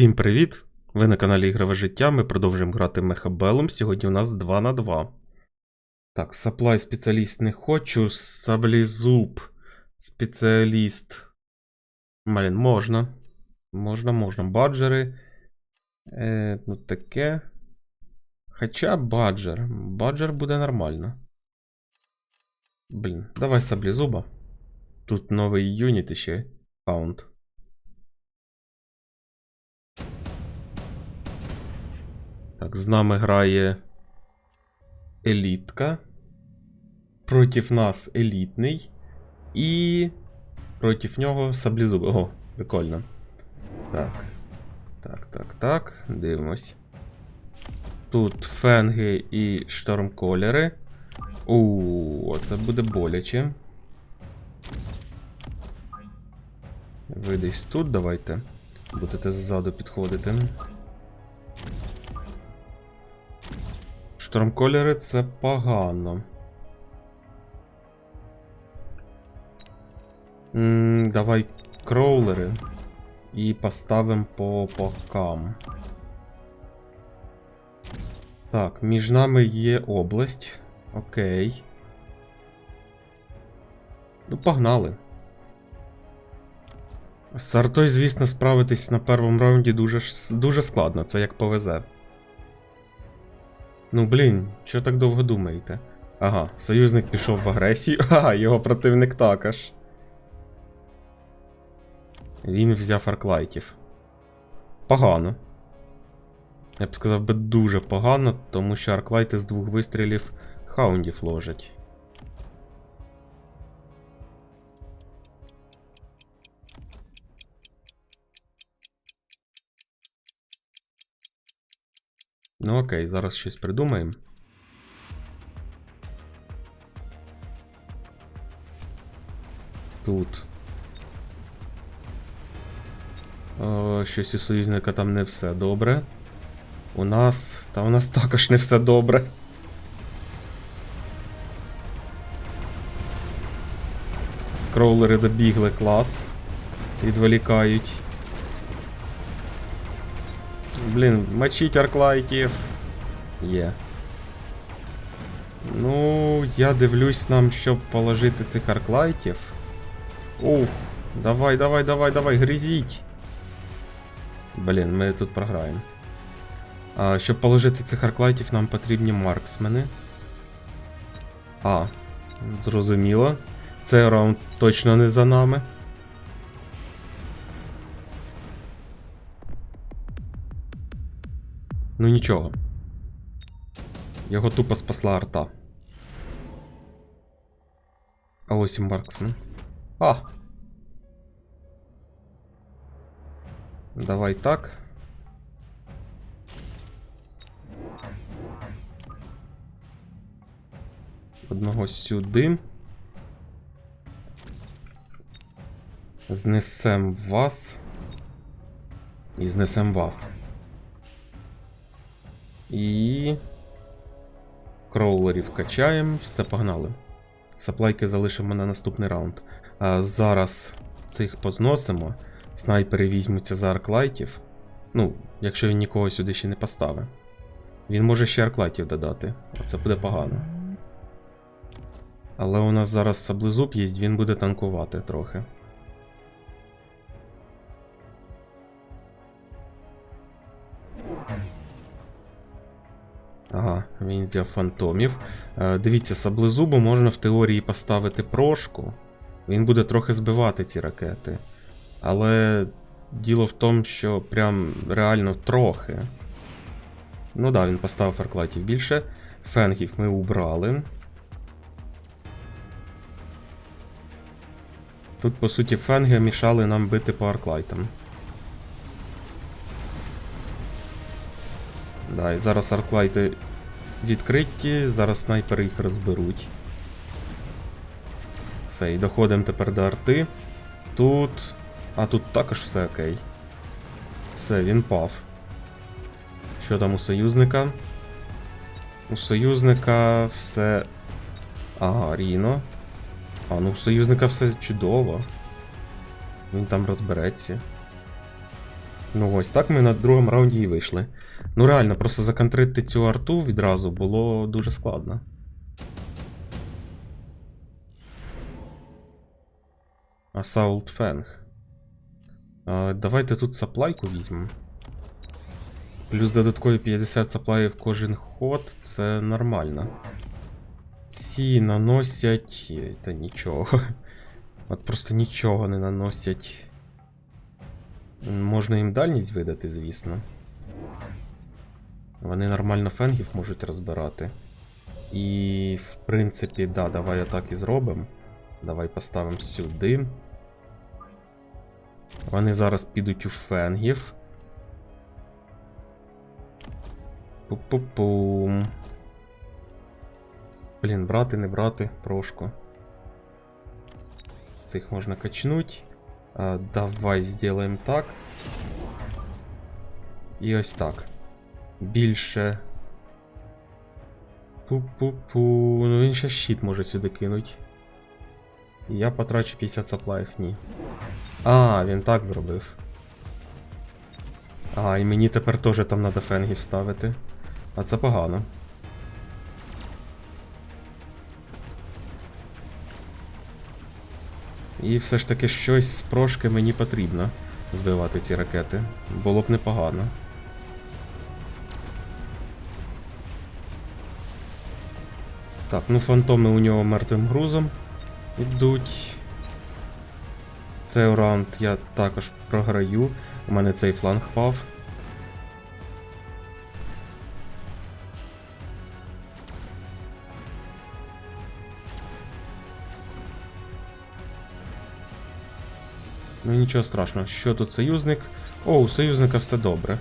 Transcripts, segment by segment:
Всім привіт! Ви на каналі Ігрове життя. Ми продовжуємо грати Мехабелом. Сьогодні у нас 2 на 2. Так, саплай спеціаліст не хочу. Саблізуб. Спеціаліст. Блін, можна. Можна, можна. Баджери. Е, ну таке. Хоча баджер. Баджер буде нормально. Блін, давай саблізуба. Тут новий юніт ще. Паунд. Так, з нами грає елітка. Проти нас елітний. І проти нього саблізуб. Ого, прикольно. Так. Так, так, так. Дивимось. Тут фенги і штормколери. У, це буде боляче. Ви десь тут давайте. Будете ззаду підходити. Штурмколери це погано. М, давай кроулери. І поставимо по бокам. Так, між нами є область. Окей. Ну, погнали. З артой, звісно, справитись на першому раунді дуже, дуже складно, це як повезе. Ну блін, що так довго думаєте? Ага, союзник пішов в агресію, ага, його противник також. Він взяв арклайтів. Погано. Я б сказав би дуже погано, тому що арклайти з двох вистрілів хаундів ложать. Ну окей, зараз щось придумаємо. Тут. О, щось у союзника там не все добре. У нас. Та у нас також не все добре. Кроулери добігли клас. Відволікають. Блін, мочить арклайтів. Є. Ну, я дивлюсь нам, щоб положити цих арклайтів. Ух, давай, давай, давай, давай, гризіть. Блін, ми тут програємо. А, щоб положити цих арклайтів, нам потрібні марксмени. А, зрозуміло. Цей раунд точно не за нами. Ну нічого. Його тупо спасла арта. А ось і марксмен. А! Давай так. Одного сюди. Знесем вас. І знесем вас. І. Кроулерів качаємо, все погнали. Саплайки залишимо на наступний раунд. А зараз цих позносимо. Снайпери візьмуться за арклайтів. Ну, якщо він нікого сюди ще не поставить. Він може ще арклайтів додати, а це буде погано. Але у нас зараз саблезуб є, він буде танкувати трохи. Взяв фантомів. Е, дивіться, саблезубу можна в теорії поставити прошку. Він буде трохи збивати ці ракети. Але діло в тому, що прям реально трохи. Ну да, він поставив фарклайтів більше. Фенгів ми убрали. Тут, по суті, фенги мішали нам бити по арклайтам. Да, і зараз арклайти відкриті, зараз снайпери їх розберуть. Все, і доходимо тепер до арти. Тут. А тут також все окей. Все, він пав. Що там у союзника? У союзника все. Ага, Ріно. А, ну у союзника все чудово. Він там розбереться. Ну ось так ми на другому раунді і вийшли. Ну реально, просто законтрити цю арту відразу було дуже складно. Assault Fang. А, давайте тут саплайку візьмемо. Плюс додаткові 50 саплаїв кожен ход, це нормально. Ці наносять. Та нічого. От просто нічого не наносять. Можна їм дальність видати, звісно. Вони нормально фенгів можуть розбирати. І, в принципі, да, давай отак і зробимо. Давай поставимо сюди. Вони зараз підуть у фенгів. Пу-пу-пум. Блін, брати, не брати, прошку. Цих можна качнуть. А, давай зробимо так. І ось так. Більше. Пу-пу-пу. Ну він ще щит може сюди кинуть. Я потрачу 50 саплаїв, ні. А, він так зробив. А, і мені тепер теж там треба фенгів ставити. А це погано. І все ж таки щось з прошки мені потрібно збивати ці ракети. Було б непогано. Так, ну фантоми у нього мертвим грузом ідуть. Цей раунд я також програю. У мене цей фланг пав. Ну нічого страшного. Що тут союзник? О, у союзника все добре.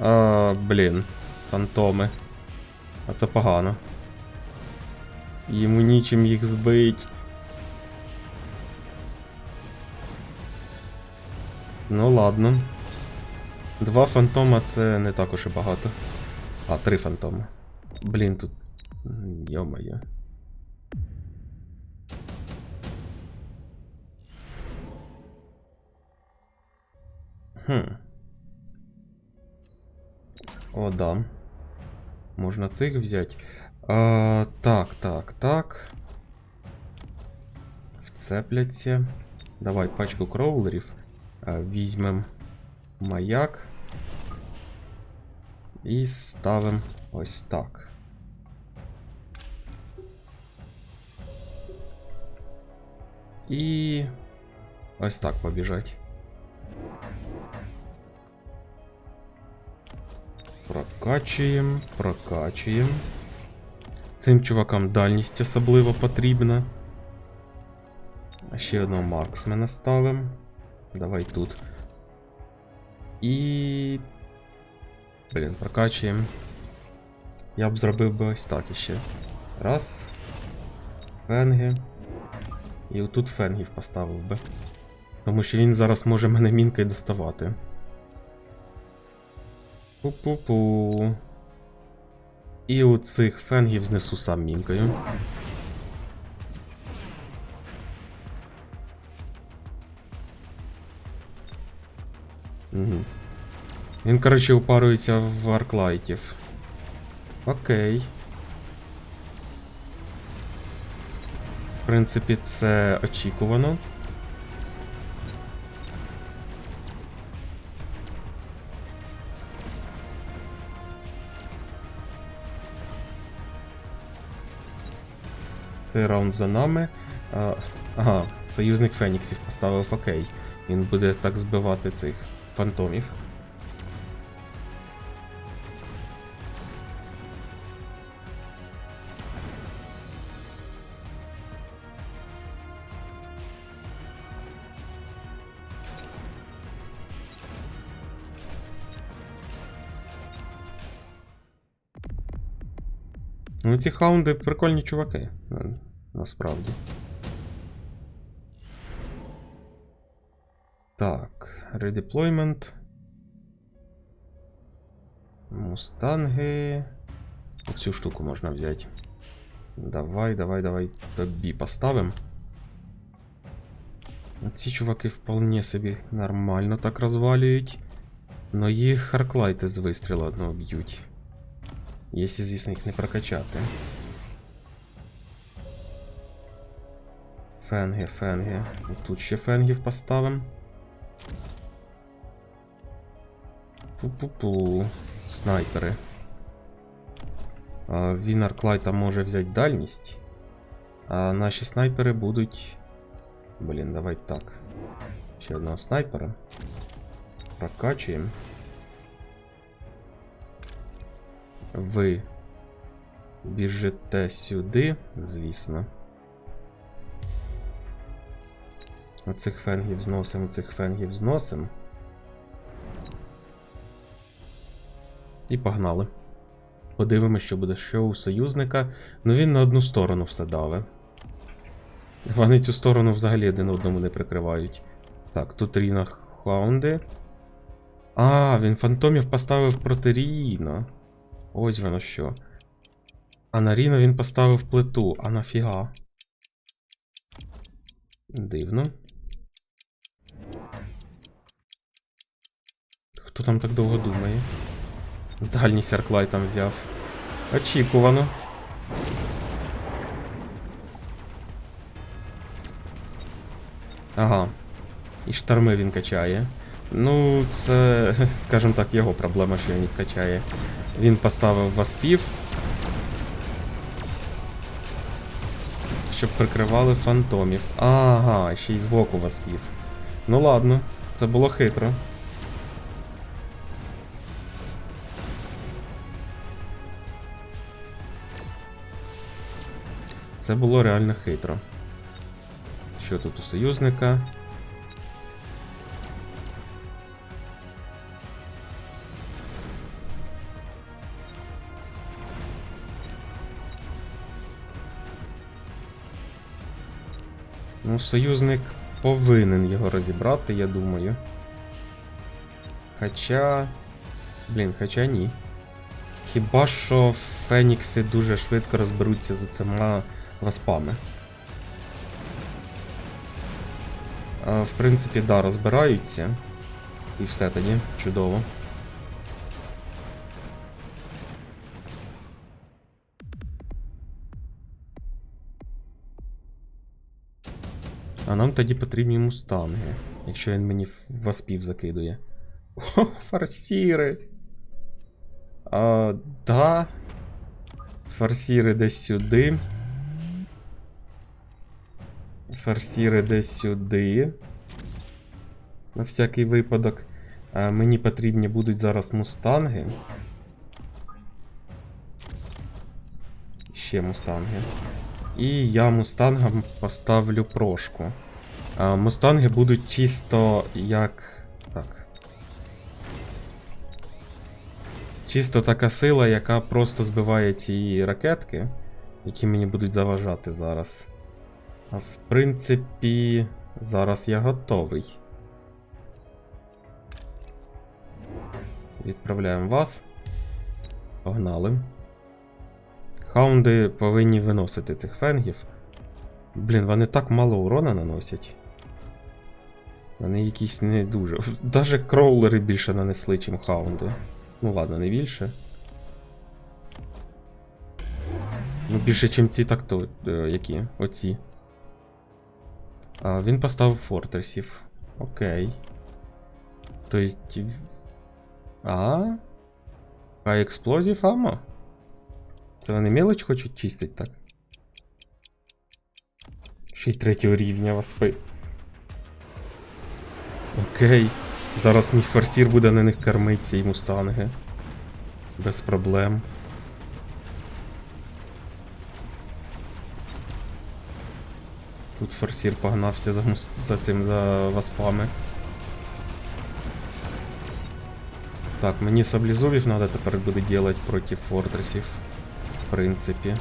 А, блін, фантоми. А це погано. Йому нічим їх збить. Ну ладно. Два фантома це не також і багато. А, три фантома. Блін, тут. Йо-моє. Хм. О, да. Можна цих взяти. А, так, так, так. Вцепляться. Давай пачку кроулерів. А, візьмем маяк. І ставимо ось так. І ось так побіжать. Прокачуємо, прокачуємо. Цим чувакам дальність особливо потрібна. А ще одного марксмена ставимо. Давай тут. І. Блін, прокачуємо. Я б зробив би ось так іще. Раз. Фенги. І отут фенгів поставив би. Тому що він зараз може мене мінкою доставати. Пу-пу-пу. І у цих фенгів знесу сам мінкою. Угу. Він, коротше, упарується в арклайтів. Окей. В принципі, це очікувано. Цей раунд за нами. А, ага, союзник Феніксів поставив окей. Він буде так збивати цих фантомів. Ну, ці хаунди прикольні чуваки. на- Насправді. Так, редеплоймент. Мустанги. Оцю штуку можна взяти. Давай, давай, давай тобі поставимо. Ці чуваки вполне собі нормально так розвалюють. Ну їх арклайти з вистрілу одного б'ють. Якщо, звісно, їх не прокачати. Фенги, фенги. Тут ще фенгів поставим. Пу-пу-пу. Снайпери. Він арклайта може взяти дальність. А наші снайпери будуть. Блін, давай так. Ще одного снайпера. Прокачуємо. Ви біжите сюди, звісно. Оцих фенгів зносимо, оцих фенгів зносимо. І погнали. Подивимося, що буде що у союзника. Ну він на одну сторону все даве. Вони цю сторону взагалі один одному не прикривають. Так, тут Ріна Хаунди. А, він фантомів поставив проти Ріна. Ось воно що. А на Ріно він поставив плиту, а нафіга. Дивно. Хто там так довго думає? Дальній серклай там взяв. Очікувано. Ага. І шторми він качає. Ну, це, скажімо так, його проблема, що він їх качає. Він поставив васпів. Щоб прикривали фантомів. Ага, ще й збоку васпів. Ну ладно, це було хитро. Це було реально хитро. Що тут у союзника? Ну, союзник повинен його розібрати, я думаю. Хоча. Блін, хоча ні. Хіба що Фенікси дуже швидко розберуться з цими васпами. А, в принципі, да, розбираються. І все тоді, чудово. А нам тоді потрібні мустанги, якщо він мені васпів закидує. О, фарсіри! А, да. Фарсіри десь сюди. Фарсіри десь сюди. На всякий випадок. А, мені потрібні будуть зараз мустанги. Ще мустанги. І я мустангам поставлю прошку. А, мустанги будуть чисто як. Так. Чисто така сила, яка просто збиває ці ракетки, які мені будуть заважати зараз. В принципі, зараз я готовий. Відправляємо вас. Погнали. Хаунди повинні виносити цих фенгів. Блін, вони так мало урона наносять. Вони якісь не дуже. Даже кроулери більше нанесли, чим хаунди. Ну ладно, не більше. Ну, більше, чим ці, так то. Е, які? Оці. А, він поставив фортресів. Окей. Тобто. А? А експлозів амо? Це вони мелоч хочуть чистить, так? Ще й третього рівня васпи. Окей. Зараз мій форсір буде на них кормити ці мустанги. Без проблем. Тут форсір погнався за, за цим за васпами. Так, мені саблізовів треба тепер буде делать проти фортресів. В принципі.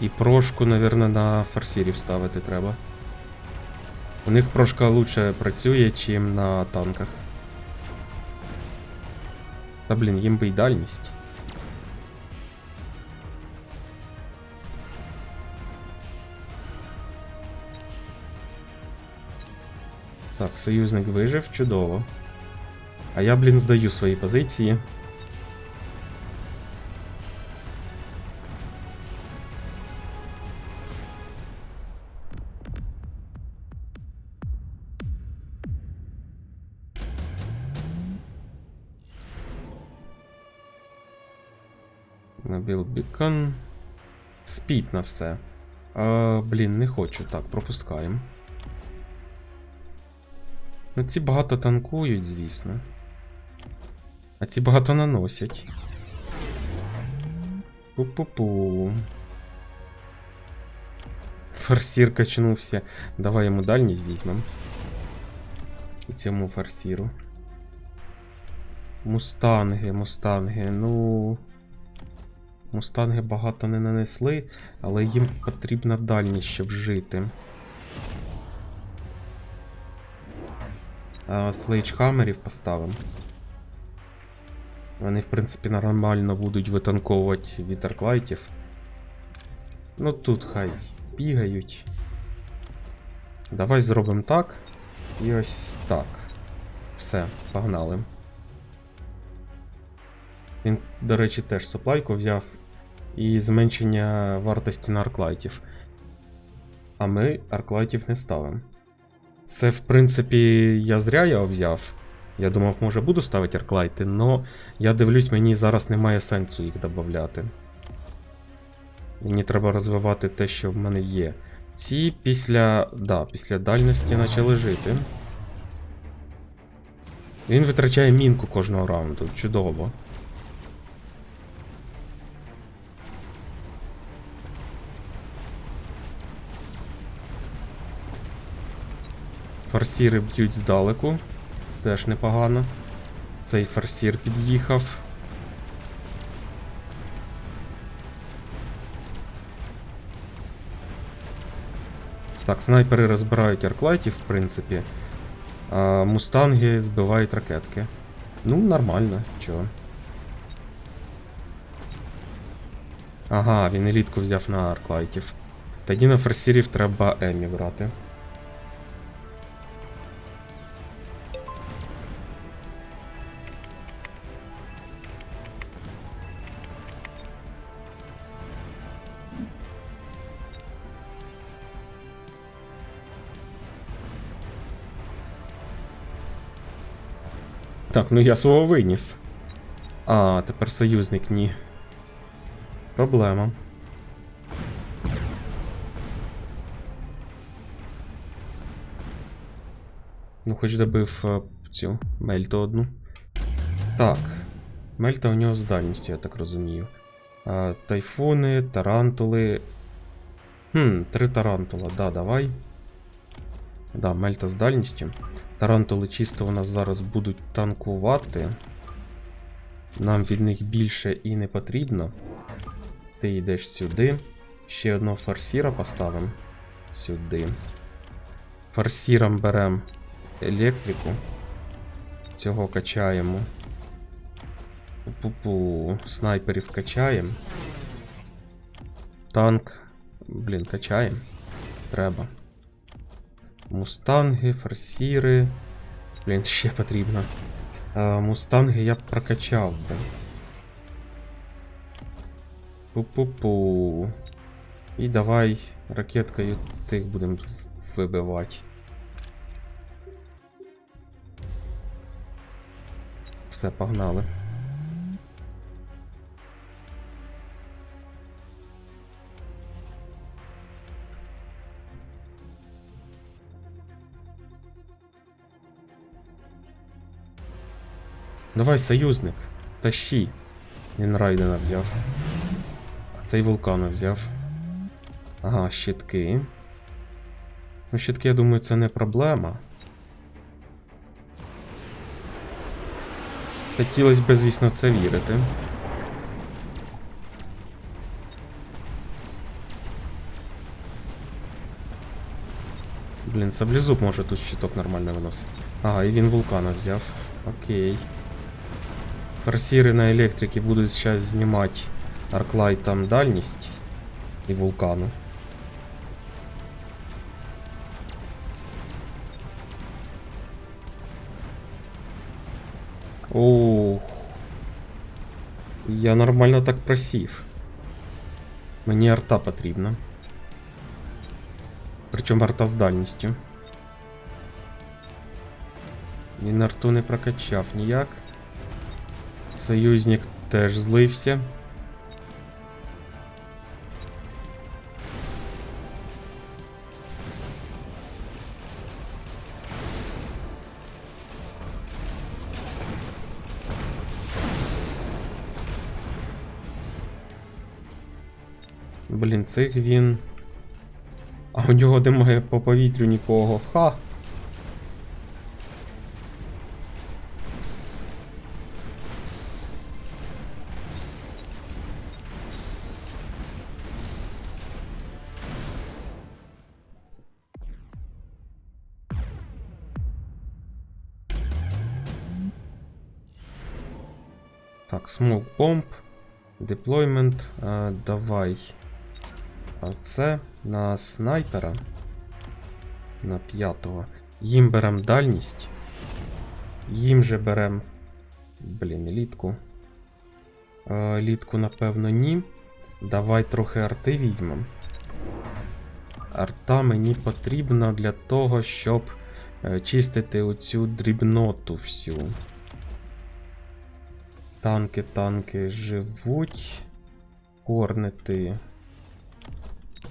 І прошку, напевно, на форсірів ставити треба. У них прошка лучше працює, чим на танках. Та блін, їм би й дальність. Так, союзник вижив, чудово. А я, блін, здаю свої позиції. Набіл бікон. Спіть на все. А, блін, не хочу. Так, пропускаємо. Ну, ці багато танкують, звісно. А ці багато наносять. Пу-пу-пу. Форсір качнувся. Давай йому дальність візьмемо. І цьому форсіру. Мустанги, мустанги, ну. Мустанги багато не нанесли, але їм потрібна дальність, щоб жити. Слейджхамерів поставимо. Вони, в принципі, нормально будуть витанковувати від арклайтів. Ну тут хай бігають. Давай зробимо так. І ось так. Все, погнали. Він, до речі, теж соплайку взяв і зменшення вартості на арклайтів. А ми арклайтів не ставимо. Це, в принципі, я зря його взяв. Я думав, може буду ставити арклайти, але я дивлюсь, мені зараз немає сенсу їх додати. Мені треба розвивати те, що в мене є. Ці після. Да, після дальності почали жити. Він витрачає мінку кожного раунду. Чудово. Форсіри б'ють здалеку. Теж непогано. Цей форсір під'їхав. Так, снайпери розбирають арклайтів, в принципі. А мустанги збивають ракетки. Ну, нормально, чого. Ага, він елітку взяв на арклайтів. Тоді на форсірів треба Емі брати. Так, ну я свого виніс. А, тепер союзник ні. Проблема. Ну, хоч добив е, цю мельту одну. Так. Мельта у нього з дальністю, я так розумію. А, тайфуни, тарантули. Хм, три тарантула, да, давай. Да, мельта з дальністю. Тарантули чисто у нас зараз будуть танкувати. Нам від них більше і не потрібно. Ти йдеш сюди. Ще одного форсіра поставимо. Сюди. Форсіром беремо електрику. Цього качаємо. Пу-пу-пу. Снайперів качаємо. Танк. Блін, качаємо. Треба. Мустанги, форсіри. Блін, ще потрібно. А, мустанги я б прокачав би. Пу-пу-пу. І давай ракеткою цих будемо вибивати. Все, погнали. Давай, союзник, тащи. Він Райдена взяв. Цей вулкана взяв. Ага, щитки. Ну, щитки, я думаю, це не проблема. Хотілося б, звісно, це вірити. Блін, саблезуб може тут щиток нормально виносити. Ага, і він вулкана взяв. Окей. Форсіри на електрики будуть зараз знімати арклайтом дальність і вулкану. Ох. Я нормально так просів. Мені арта потрібна. Причому арта з дальністю. Він арту не прокачав ніяк. Союзник теж злився. Блін, цих він. А у нього немає по повітрю нікого. Ха! Smoke bomb. Deployment. А, давай. А це на снайпера. На п'ятого. Їм берем дальність. Їм же берем. Блін, елітку. А, елітку, напевно, ні. Давай трохи арти візьмем. Арта мені потрібна для того, щоб е, чистити оцю дрібноту всю. Танки, танки живуть. Корнети.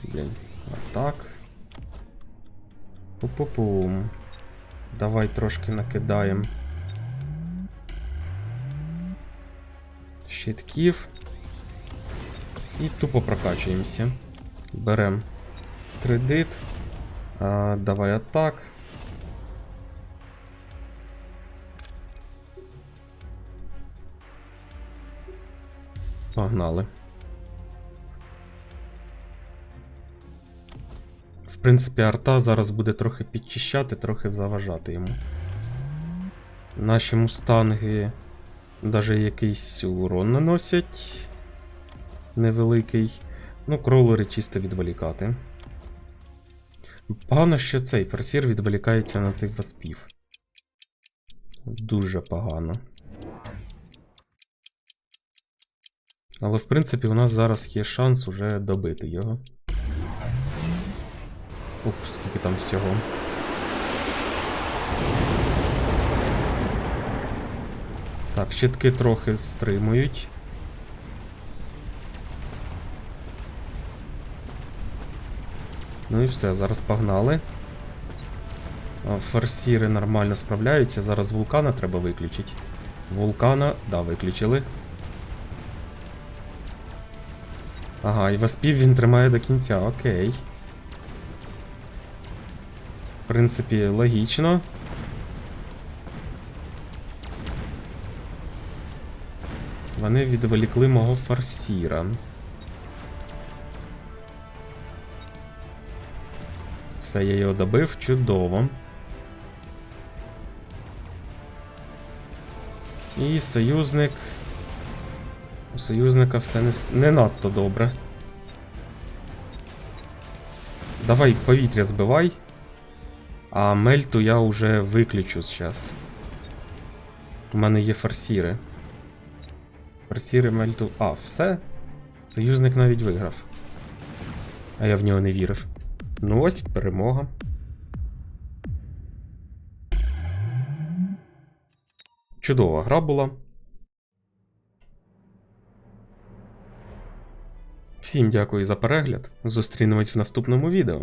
Блін, атак. Пу-пу-пум. Давай трошки накидаємо. Щитків. І тупо прокачуємося. Берем кредит. А, давай атак. Погнали. В принципі, арта зараз буде трохи підчищати, трохи заважати йому. Наші мустанги навіть якийсь урон наносять. Невеликий. Ну, кролери чисто відволікати. Погано, що цей форсір відволікається на цих васпів. Дуже погано. Але в принципі у нас зараз є шанс уже добити його. Ух, скільки там всього. Так, щитки трохи стримують. Ну і все, зараз погнали. Форсіри нормально справляються. Зараз вулкана треба виключити. Вулкана, да, виключили. Ага, і васпів він тримає до кінця, окей. В принципі, логічно. Вони відволікли мого форсіра. Все, я його добив, чудово. І союзник. У союзника все не, не надто добре. Давай повітря збивай. А мельту я вже виключу зараз. У мене є форсіри. Форсіри мельту. А, все. Союзник навіть виграв. А я в нього не вірив. Ну ось, перемога. Чудова гра була. Всім дякую за перегляд. Зустрінемось в наступному відео.